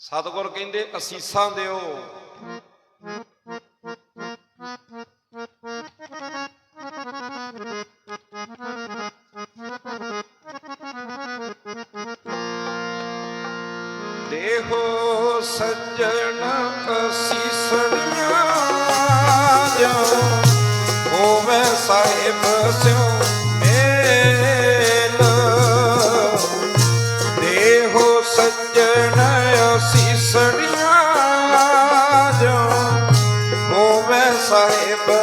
ਸਤਗੁਰ ਕਹਿੰਦੇ ਅਸੀਸਾਂ ਦਿਓ। ਦੇਹੋ ਸੱਜਣ ਅਸੀਸਣੀਆਂ ਸਾਹਿਬ ਸਿਓ।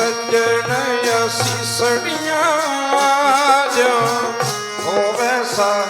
સજ્જનય શિષણિયા જ. હોવે સા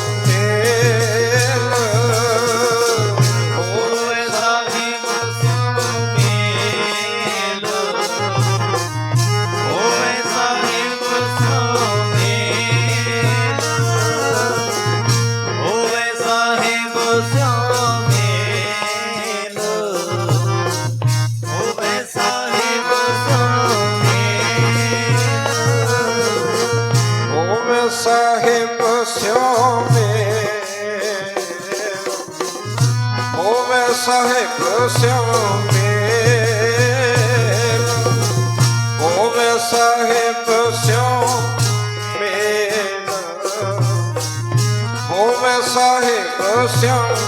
ਸਾਹਿਬ ਸਿਉ ਮੇਰ ਸਾਹਿਬ ਸਿਉ ਮੇਰ ਸਾਹਿਬ ਸਿਉ